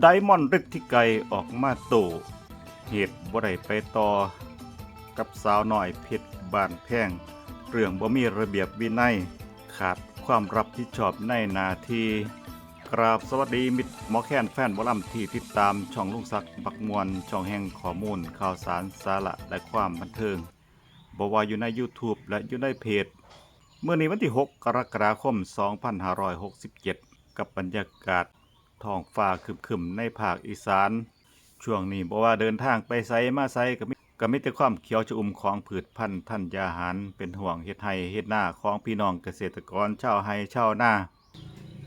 ไดมอนด์ฤทธิไกรออกมาโต เหตุบ่ได้ไปต่อ กับสาวน้อยเพชรบานแพงเรื่องบ่มีระเบียบวินัย ขาดความรับผิดชอบในนาทีกราบสวัสดีมิตรหมอแค้นแฟนบอลลัมที่ติดตามช่องลุงศักดิ์บักมวลช่องแห่งข้อมูลข่าวสารสาระและความบันเทิงบ่ว่าอยู่ใน YouTube และอยู่ในเพจเมื่อนี้วันที่ 6 กรกฎาคม 2567 กับบรรยากาศ ท้องฟ้าคึมๆในภาคอีสาน ช่วงนี้บอกว่าเดินทางไปไซมาไซก็มีก็มีแต่ความเขียวชอุ่มของผืชพันธุ์ธัญญาหาร เป็นห่วงเฮ็ดไห้เฮ็ดหน้าของพี่น้องเกษตรกรชาวไห้ชาวนา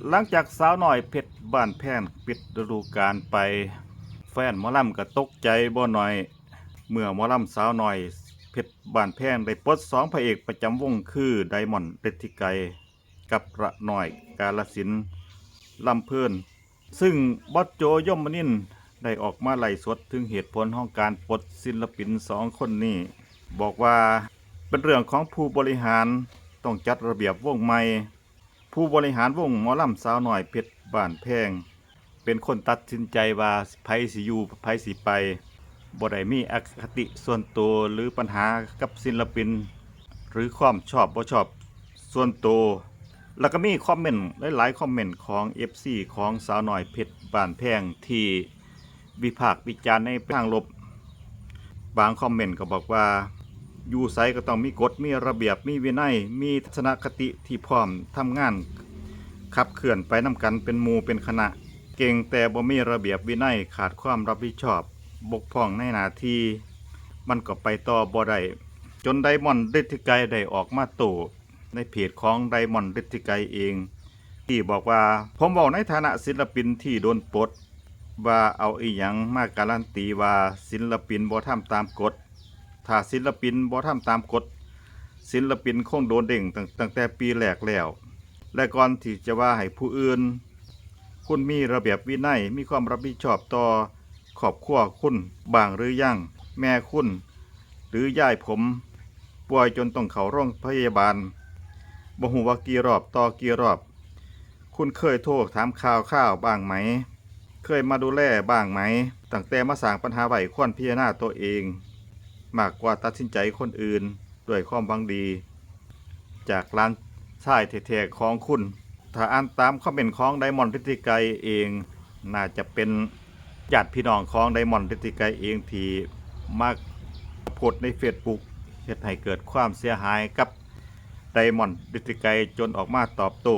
หลังจากสาวหน้อยเพชรบ้านแพนปิดฤดูกาลไปแฟนหมอลำก็ตกใจบ่หน่อย เมื่อหมอลำสาวหน้อยเพชรบ้านแพงได้ปลดสองพระเอกประจำวงคือไดมอนด์เรทธิไกกับระหน่อยกาลสินลำเพื่อน ซึ่งบอสโจย่อมมนินได้ออกมาไล่สดถึงเหตุผลของการปลดศิลปินสองคนนี้ บอกว่าเป็นเรื่องของผู้บริหารต้องจัดระเบียบวงใหม่ ผู้บริหารวงหมอลำสาวหน่อยเพชรบ้านแพง เป็นคนตัดสินใจว่าไผสิอยู่ไผสิไปบ่ได้มีอคติส่วนตัวหรือปัญหากับศิลปิน หรือความชอบบ่ชอบส่วนตัว แล้วก็มีคอมเมนต์หลายๆคอมเมนต์ของ FC ของสาวหน่อยเพชรบานแพงที่วิพากษ์วิจารณ์ในทางลบบางคอมเมนต์ก็บอกว่าอยู่ไสก็ต้องมีกฎมีระเบียบมีวินัย มีทัศนคติที่พร้อมทำงานขับเคลื่อนไปนำกันเป็นหมู่เป็นคณะ เก่งแต่บ่มีระเบียบวินัยขาดความรับผิดชอบบกพร่องในหน้าที่มันก็ไปต่อบ่ได้จนไดมอนด์ฤทธิไกรได้ออกมาโต้ ในเพจของไดมอนด์ฤทธิไกรเอง ที่บอกว่าผมบอกในฐานะศิลปินที่โดนปลดว่าเอาอีหยังมาการันตีว่าศิลปินบ่ทำตามกฎถ้าศิลปินบ่ทำตามกฎศิลปินคงโดนเด้งตั้งแต่ปีแรกแล้ว และก่อนที่จะว่าให้ผู้อื่น คุณมีระเบียบวินัยมีความรับผิดชอบต่อครอบครัวคุณบางหรือยังแม่คุณ หรือยายผม ป่วยจนต้องเข้าโรงพยาบาล บ่ฮู้ว่ากี่รอบต่อกี่รอบ คุณเคยโทรถามข่าวข้าวบ้างไหม เคยมาดูแลบ้างไหมตั้งแต่มาสร้างปัญหาไว้ควรพิจารณาตัวเอง มากกว่าตัดสินใจคนอื่นด้วยความหวังดี จากร้านชายแท้ๆของคุณ ถ้าอ่านตามคอมเมนต์ของไดมอนด์ฤทธิไกเอง น่าจะเป็นญาติพี่น้องของไดมอนด์ฤทธิไกเองที่มาโพสในเฟซบุ๊กเฮ็ดให้เกิดความเสียหายกับ ไดมอนด์ฤทธิไกจนออกมาตอบโต้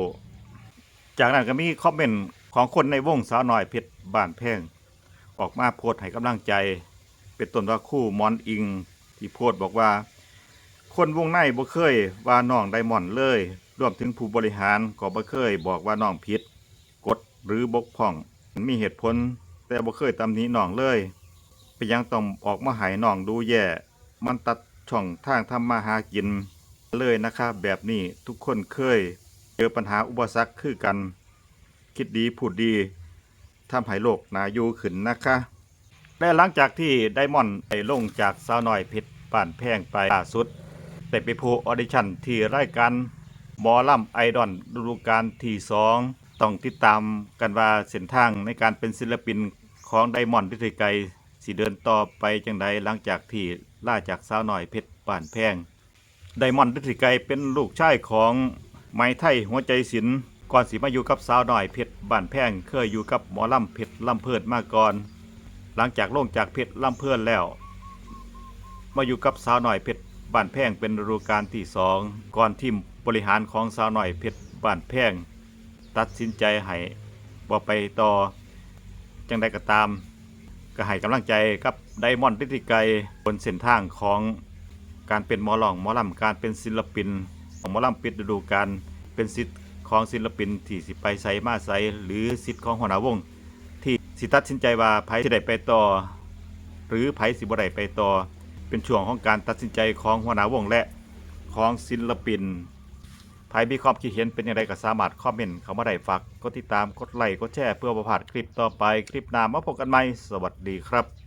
จากนั้นก็มีคอมเมนต์ของคนในวงสาวน้อยเพชรบ้านแพงออกมาโพสต์ให้กำลังใจ เป็นต้นว่าคู่มอนอิง ที่โพสต์บอกว่า คนวงในบ่เคยว่าน้องไดมอนด์เลยรวมถึงผู้บริหารก็บ่เคยบอกว่าน้องผิดกฎหรือบกพร่องมีเหตุผลแต่บ่เคยตำหนิน้องเลยเป็นหยังต้องออกมาหายน้องดูแย่ มันตัดช่องทางทำมาหากิน เลยนะครับแบบนี้ทุกคนเคยเจอปัญหาอุปสรรคคือกัน คิดดีพูดดีทำให้โลกนาอยู่ขึ้นนะคะ และหลังจากที่ไดมอนด์ได้ลงจากสาวน้อยเพชรป่านแพงไปล่าสุดได้ไปโพออดิชั่นที่รายการหมอลำไอดอลฤดูกาลที่สองต้องติดตามกันว่าเส้นทางในการเป็นศิลปินของไดมอนด์พิธีไกสิเดินต่อไปจังใดหลังจากที่ล่าจากสาวน้อยเพชรป่านแพง ไดมอนด์ฤทธิไกรเป็นลูกชายของไม้ไทยหัวใจศิลป์ก่อนสิมาอยู่กับสาวหน้อยเพชรบ้านแพงเคยอยู่กับหมอลำเพชรลำเพิดมาก่อน หลังจากลงจากเพชรลำเพื่อนแล้ว มาอยู่กับสาวหน่อยเพชรบ้านแพงเป็นฤดูกาลที่สองก่อนทีมบริหารของสาวหน่อยเพชรบ้านแพงตัดสินใจให้บ่ไปต่อจังใดก็ตาม ก็ให้กำลังใจกับไดมอนด์ฤทธิไกรบนเส้นทางของ การเป็นหมอลองหมอลำการเป็นศิลปินของหมอลำปิดฤดูกาลเป็นสิทธิ์ของศิลปินที่สิไปใส่มาใส่หรือสิทธิ์ของหัวหน้าวง ที่สิตัดสินใจว่าไผสิได้ไปต่อ หรือไผสิบ่ได้ไปต่อ เป็นช่วงของการตัดสินใจของหัวหน้าวงและของศิลปินไผมีความคิดเห็นเป็นอย่างไรก็สามารถคอมเมนต์เข้ามาได้ฝากกดติดตามกดไลค์กดแชร์เพื่อประพาดคลิปต่อไปคลิปหน้ามาพบกันใหม่สวัสดีครับ